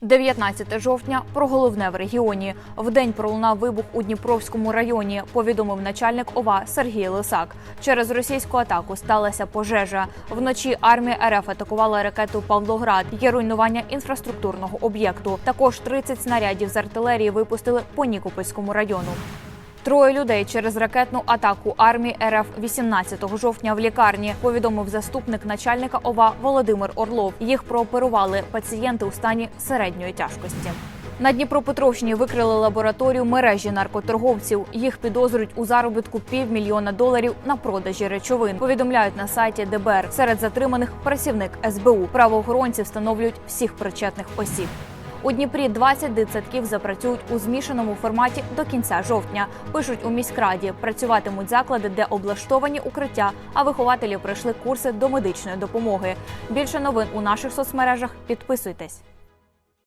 19 жовтня про головне в регіоні. в день пролунав вибух у Дніпровському районі. Повідомив начальник ОВА Сергій Лисак. Через російську атаку сталася пожежа. Вночі армія РФ атакувала ракету Павлоград. Є руйнування інфраструктурного об'єкту. Також 30 снарядів з артилерії випустили по Нікопольському району. Троє людей через ракетну атаку армії РФ 18 жовтня в лікарні. Повідомив заступник начальника ОВА Володимир Орлов. Їх прооперували пацієнти у стані середньої тяжкості. На Дніпропетровщині викрили лабораторію мережі наркоторговців. Їх підозрюють у заробітку півмільйона доларів на продажі речовин. Повідомляють на сайті ДБР. Серед затриманих працівник СБУ. Правоохоронці встановлюють всіх причетних осіб. У Дніпрі 20 дитсадків запрацюють у змішаному форматі до кінця жовтня. Пишуть у міськраді. Працюватимуть заклади, де облаштовані укриття, а вихователі пройшли курси до медичної допомоги. Більше новин у наших соцмережах. Підписуйтесь.